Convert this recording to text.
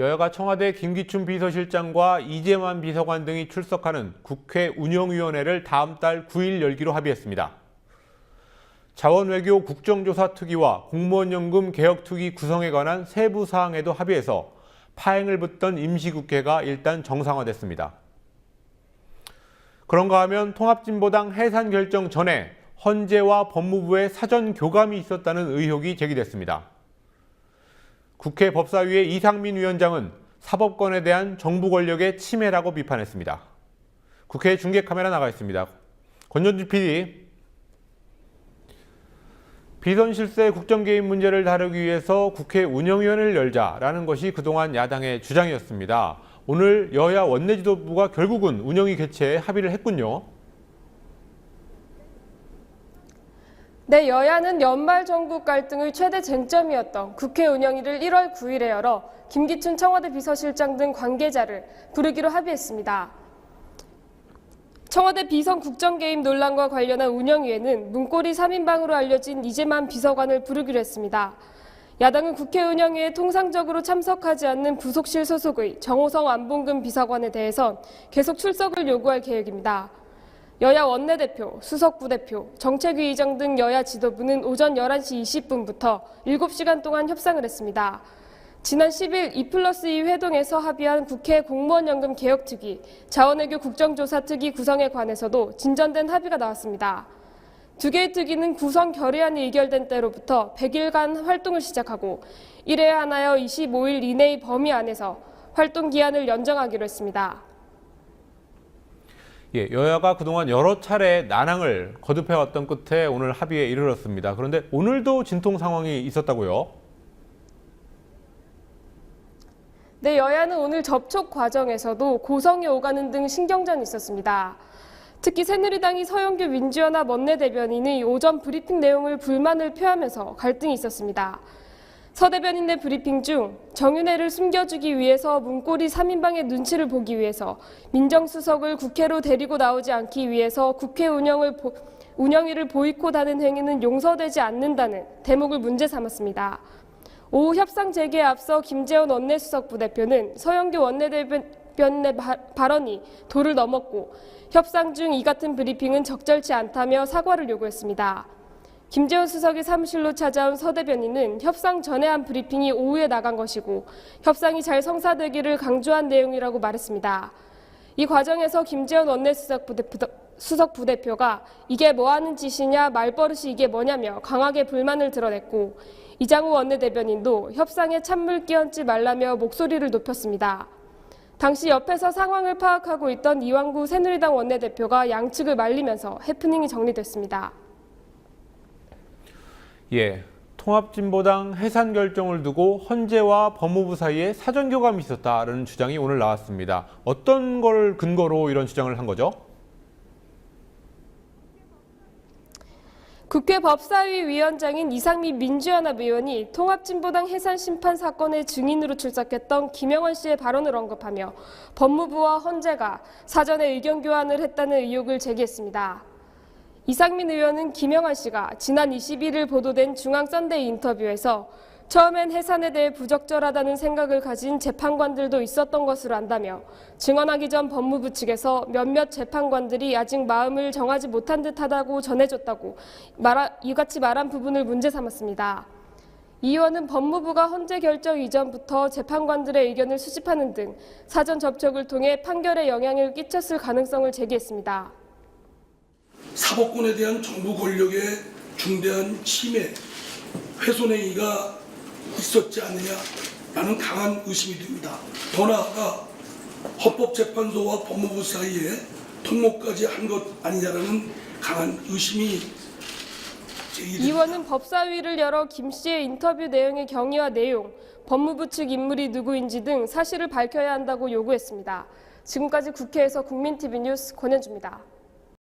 여야가 청와대 김기춘 비서실장과 이재만 비서관 등이 출석하는 국회 운영위원회를 다음 달 9일 열기로 합의했습니다. 자원외교 국정조사 특위와 공무원연금 개혁 특위 구성에 관한 세부 사항에도 합의해서 파행을 붓던 임시국회가 일단 정상화됐습니다. 그런가 하면 통합진보당 해산 결정 전에 헌재와 법무부의 사전 교감이 있었다는 의혹이 제기됐습니다. 국회 법사위의 이상민 위원장은 사법권에 대한 정부 권력의 침해라고 비판했습니다. 국회 중계 카메라 나가 있습니다. 권전주 PD. 비선 실세 국정 개입 문제를 다루기 위해서 국회 운영위원회를 열자라는 것이 그동안 야당의 주장이었습니다. 오늘 여야 원내지도부가 결국은 운영위 개최에 합의를 했군요. 네, 여야는 연말 전국 갈등의 최대 쟁점이었던 국회 운영위를 1월 9일에 열어 김기춘 청와대 비서실장 등 관계자를 부르기로 합의했습니다. 청와대 비선 국정 개입 논란과 관련한 운영위에는 문고리 3인방으로 알려진 이재만 비서관을 부르기로 했습니다. 야당은 국회 운영위에 통상적으로 참석하지 않는 부속실 소속의 정호성 안봉근 비서관에 대해선 계속 출석을 요구할 계획입니다. 여야 원내대표, 수석부대표, 정책위 의장 등 여야 지도부는 오전 11시 20분부터 7시간 동안 협상을 했습니다. 지난 10일 2 플러스 2 회동에서 합의한 국회 공무원연금 개혁특위, 자원외교 국정조사특위 구성에 관해서도 진전된 합의가 나왔습니다. 두 개의 특위는 구성 결의안이 의결된 때로부터 100일간 활동을 시작하고 1회 하나여 25일 이내의 범위 안에서 활동 기한을 연장하기로 했습니다. 예, 여야가 그동안 여러 차례 난항을 거듭해왔던 끝에 오늘 합의에 이르렀습니다. 그런데 오늘도 진통 상황이 있었다고요? 네, 여야는 오늘 접촉 과정에서도 고성이 오가는 등 신경전이 있었습니다. 특히 새누리당이 서영교 민주연합 원내대변인의 오전 브리핑 내용을 불만을 표하면서 갈등이 있었습니다. 서 대변인의 브리핑 중 정윤회를 숨겨주기 위해서 문고리 3인방의 눈치를 보기 위해서 민정수석을 국회로 데리고 나오지 않기 위해서 국회 운영을 보, 운영위를 보이콧하는 행위는 용서되지 않는다는 대목을 문제 삼았습니다. 오후 협상 재개에 앞서 김재원 원내수석 부 대표는 서영교 원내대변인의 바- 발언이 도를 넘었고 협상 중 이 같은 브리핑은 적절치 않다며 사과를 요구했습니다. 김재원 수석이 사무실로 찾아온 서 대변인은 협상 전에 한 브리핑이 오후에 나간 것이고 협상이 잘 성사되기를 강조한 내용이라고 말했습니다. 이 과정에서 김재원 원내수석 부대표, 수석 부대 표가 이게 뭐 하는 짓이냐 말버릇이 이게 뭐냐며 강하게 불만을 드러냈고 이장우 원내대변인도 협상에 찬물 끼얹지 말라며 목소리를 높였습니다. 당시 옆에서 상황을 파악하고 있던 이왕구 새누리당 원내대표가 양측을 말리면서 해프닝이 정리됐습니다. 예, 통합진보당 해산 결정을 두고 헌재와 법무부 사이에 사전 교감이 있었다라는 주장이 오늘 나왔습니다. 어떤 걸 근거로 이런 주장을 한 거죠? 국회 법사위 위원장인 이상민 민주연합 의원이 통합진보당 해산 심판 사건의 증인으로 출석했던 김영원 씨의 발언을 언급하며 법무부와 헌재가 사전에 의견 교환을 했다는 의혹을 제기했습니다. 이상민 의원은 김영환 씨가 지난 21일 보도된 중앙선데이 인터뷰에서 처음엔 해산에 대해 부적절하다는 생각을 가진 재판관들도 있었던 것으로 안다며 증언하기 전 법무부 측에서 몇몇 재판관들이 아직 마음을 정하지 못한 듯하다고 전해졌다고 말하, 이같이 말한 부분을 문제 삼았습니다. 이 의원은 법무부가 헌재 결정 이전부터 재판관들의 의견을 수집하는 등 사전 접촉을 통해 판결에 영향을 끼쳤을 가능성을 제기했습니다. 사법권에 대한 정부 권력의 중대한 침해, 훼손행위가 있었지 않느냐라는 강한 의심이 듭니다. 더 나아가 헌법재판소와 법무부 사이에 통목까지 한 것 아니냐라는 강한 의심이 이 제기됩니다. 의원은 법사위를 열어 김 씨의 인터뷰 내용의 경위와 내용, 법무부 측 인물이 누구인지 등 사실을 밝혀야 한다고 요구했습니다. 지금까지 국회에서 국민TV 뉴스 권현주입니다.